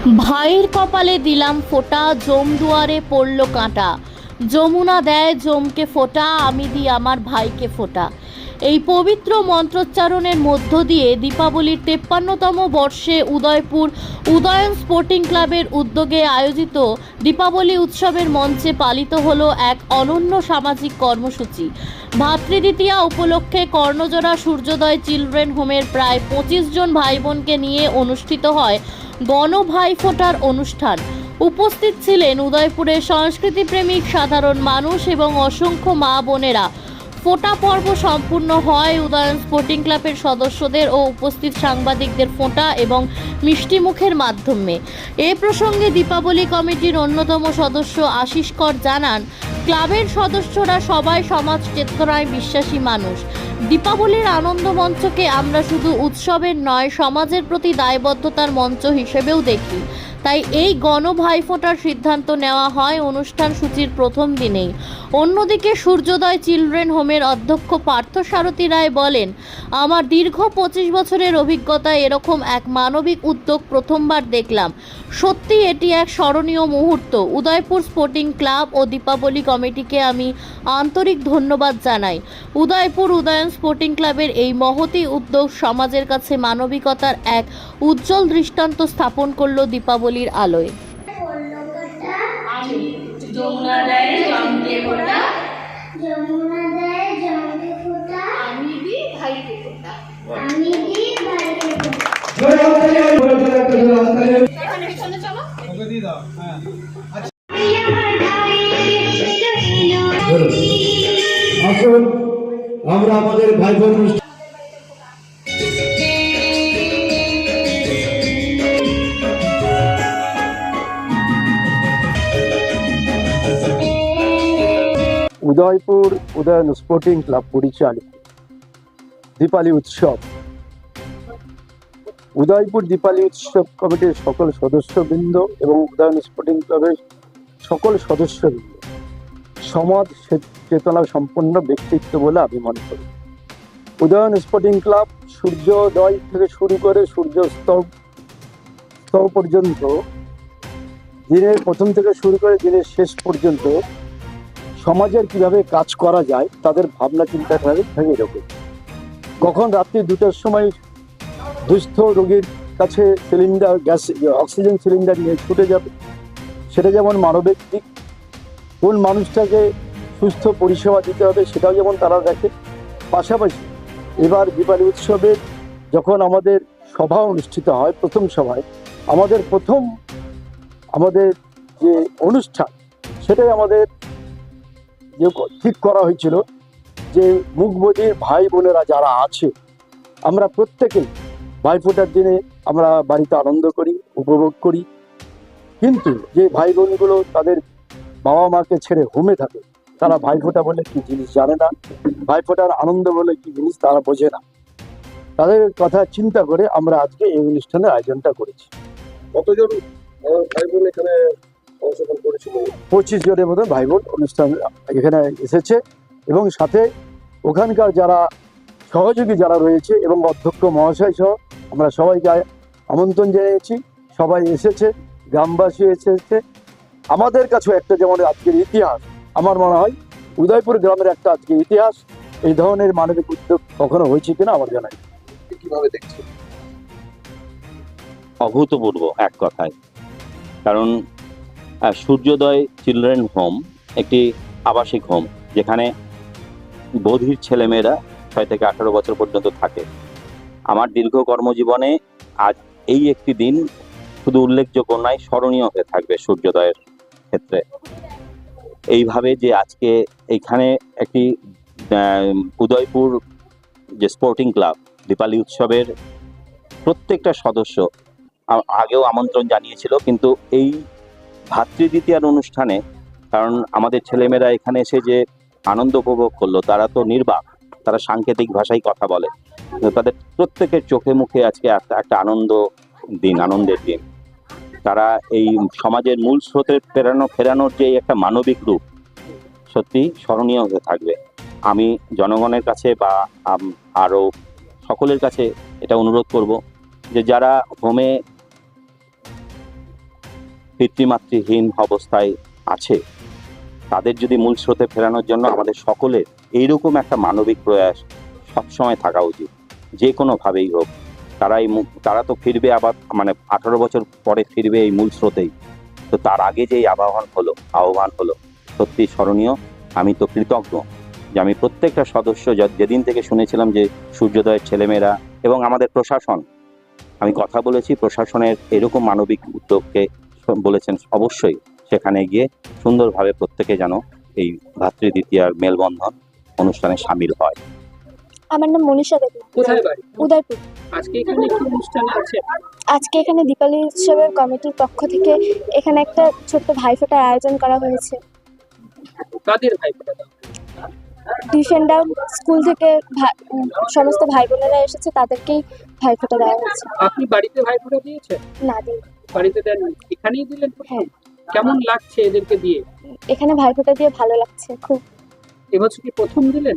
ভাইয়ের কপালে দিলাম ফোঁটা, জম দুয়ারে পড়ল কাঁটা। যমুনা দেয় জমকে ফোটা, আমি দিই আমার ভাইকে ফোটা। এই পবিত্র মন্ত্রোচ্চারণের মধ্য দিয়ে দীপাবলির তেপ্পান্নতম বর্ষে উদয়পুর উদয়ন স্পোর্টিং ক্লাবের উদ্যোগে আয়োজিত দীপাবলি উৎসবের মঞ্চে পালিত হলো এক অনন্য সামাজিক কর্মসূচি। ভাতৃদ্বিতীয়া উপলক্ষে কর্ণজোড়া সূর্যোদয় চিলড্রেন হোমের প্রায় পঁচিশ জন ভাই বোনকে নিয়ে অনুষ্ঠিত হয় গণ ভাইফোঁটার অনুষ্ঠান। উপস্থিত ছিলেন উদয়পুরের সংস্কৃতিপ্রেমিক সাধারণ মানুষ এবং অসংখ্য মা বোনেরা। ফোঁটা পর্ব সম্পূর্ণ হয় উদয়ন স্পোর্টিং ক্লাবের সদস্যদের ও উপস্থিত সাংবাদিকদের ফোঁটা এবং মিষ্টি মুখের মাধ্যমে। এ প্রসঙ্গে দীপাবলি কমিটির অন্যতম সদস্য আশিস কর জানান, ক্লাবের সদস্যরা সবাই সমাজ চেতনায় বিশ্বাসী মানুষ। দীপাবলির আনন্দ মঞ্চকে আমরা শুধু উৎসবের নয়, সমাজের প্রতি দায়বদ্ধতার মঞ্চ হিসেবেও দেখি। তাই এই গণ ভাইফোঁটার সিদ্ধান্ত নেওয়া হয় অনুষ্ঠান সূচির প্রথম দিনেই। অন্যদিকে সূর্যোদয় চিলড্রেন হোমের অধ্যক্ষ পার্থ সারথী রায় বলেন, আমার দীর্ঘ পঁচিশ বছরের অভিজ্ঞতা এরকম এক মানবিক উদ্যোগ প্রথমবার দেখলাম। সত্যি এটি এক স্মরণীয় মুহূর্ত। উদয়পুর স্পোর্টিং ক্লাব ও দীপাবলি কমিটিকে আমি আন্তরিক ধন্যবাদ জানাই। উদয়পুর উদয়ন স্পোর্টিং ক্লাবের এই মহতি উদ্যোগ সমাজের কাছে মানবিকতার এক উজ্জ্বল দৃষ্টান্ত স্থাপন করল দীপাবলির আলোয়। আসুন আমরা আমাদের ভাই বোন উদয়পুর উদয়ন স্পোর্টিং ক্লাব পরিচালিত। দীপালি উৎসব। উদয়পুর দীপালি উৎসব কমিটির সকল সদস্যবৃন্দ এবং উদয়ন স্পোর্টিং ক্লাবের সকল সদস্যবৃন্দ। সমাজ চেতনা সম্পন্ন ব্যক্তিত্ব বলে আমি মনে করি। উদয়ন স্পোর্টিং ক্লাব সূর্যোদয় থেকে শুরু করে সূর্যাস্ত পর্যন্ত, দিনের প্রথম থেকে শুরু করে দিনের শেষ পর্যন্ত সমাজের কীভাবে কাজ করা যায়, তাদের ভাবনা চিন্তা থাকে থাকে এরকম। কখন রাত্রি দুটার সময় দুস্থ রোগীর কাছে সিলিন্ডার গ্যাস অক্সিজেন সিলিন্ডার নিয়ে ছুটে যাবে, সেটা যেমন মানবিক দিক কোন মানুষটাকে সুস্থ পরিষেবা দিতে হবে সেটাও যেমন তারা দেখে, পাশাপাশি এবার দীপাবলি উৎসবের যখন আমাদের সভা অনুষ্ঠিত হয়, প্রথম সভায়, আমাদের প্রথম আমাদের যে অনুষ্ঠান সেটাই আমাদের যে ঠিক করা হয়েছিল যে মুখবধির ভাই বোনেরা যারা আছে, আমরা প্রত্যেকেই ভাইফোঁটার দিনে আমরা বাড়িতে আনন্দ করি, উপভোগ করি। কিন্তু যে ভাই বোনগুলো তাদের বাবা মাকে ছেড়ে হোমে থাকে। তারা ভাইফোঁটা বলে কি জিনিস জানে না ভাইফোঁটার আনন্দ বলে কি জিনিস তারা বোঝে না। তাদের কথা চিন্তা করে আমরা আজকে এই অনুষ্ঠানের আয়োজনটা করেছি। কতজন ভাই বোন এখানে অংশগ্রহণ করেছিল? পঁচিশ জনের মতো ভাই বোন অনুষ্ঠান এখানে এসেছে এবং সাথে ওখানকার যারা সহযোগী যারা রয়েছে এবং অধ্যক্ষ মহাশয় সহ আমরা সবাইকে আমন্ত্রণ জানিয়েছি। সবাই এসেছে গ্রামবাসী এসেছে আমাদের কাছেও একটা যেমন আজকের ইতিহাস আমার মনে হয় উদয়পুর গ্রামের একটা আজকে ইতিহাস এই ধরনের মানবিক উদ্যোগ কখনো হয়েছে কিনা আমার জানাই নেই। কীভাবে দেখছেন? অভূতপূর্ব এক কথায়। কারণ সূর্যোদয় চিলড্রেন হোম একটি আবাসিক হোম যেখানে বধির ছেলেমেয়েরা ছয় থেকে আঠারো বছর পর্যন্ত থাকে। আমার দীর্ঘ কর্মজীবনে আজ এই একটি দিন শুধু উল্লেখযোগ্য নয় স্মরণীয় হয়ে থাকবে সূর্যোদয়ের ক্ষেত্রে। এইভাবে যে আজকে এইখানে একটি উদয়পুর যে স্পোর্টিং ক্লাব দীপালি উৎসবের প্রত্যেকটা সদস্য আগেও আমন্ত্রণ জানিয়েছিল, কিন্তু এই ভাতৃদ্বিতীয়ার অনুষ্ঠানে, কারণ আমাদের ছেলেমেয়েরা এখানে এসে যে আনন্দ উপভোগ করল, তারা তো নির্বাক, তারা সাংকেতিক ভাষায় কথা বলে। তাদের প্রত্যেকের চোখে মুখে আজকে একটা আনন্দ দিন, আনন্দের দিন। তারা এই সমাজের মূল স্রোতে ফেরানো, ফেরানোর যে একটা মানবিক রূপ সত্যি স্মরণীয় হয়ে থাকবে। আমি জনগণের কাছে বা আরও সকলের কাছে এটা অনুরোধ করব যে যারা হোমে পিতৃমাতৃহীন অবস্থায় আছে, তাদের যদি মূল স্রোতে ফেরানোর জন্য আমাদের সকলের এইরকম একটা মানবিক প্রয়াস সবসময় থাকা উচিত। যে কোনোভাবেই হোক। তারা এই তারা তো ফিরবে আবার মানে আঠারো বছর পরে ফিরবে এই মূল স্রোতেই। তো তার আগে যে আহ্বান হলো আহ্বান হলো, সত্যি স্মরণীয়, আমি তো কৃতজ্ঞ যে আমি প্রত্যেকটা সদস্য যেদিন থেকে শুনেছিলাম যে সূর্যোদয়ের ছেলেমেয়েরা এবং আমাদের প্রশাসন, আমি কথা বলেছি, প্রশাসনের এরকম মানবিক উদ্যোগকে বলেছেন অবশ্যই সেখানে গিয়ে সুন্দরভাবে প্রত্যেকে যেন এই ভাতৃদ্বিতীয়ার মেলবন্ধন অনুষ্ঠানে সামিল হয়। আমার নাম মনীষা দেবী। কোথায় বাড়ি? উদয়পুর। আজকে এখানে কি অনুষ্ঠান আছে? আজকে এখানে দীপালি উৎসবের কমিটির পক্ষ থেকে এখানে একটা ছোট্ট ভাইফোঁটার আয়োজন করা হয়েছে। কাদের ভাইফোঁটা টিউশন ডাউন স্কুল থেকে সমস্ত ভাই বোনেরা এসেছে তাদেরকেই ভাইফোঁটা দেওয়া হয়েছে। আপনি বাড়িতে ভাইফোঁটা দিয়েছেন? না দিন বাড়িতে দেন এখানেই দিলেন? হ্যাঁ। কেমন লাগছে এদেরকে দিয়ে? এখানে ভাইফোঁটা দিয়ে ভালো লাগছে খুব। এবছর কি প্রথম দিলেন?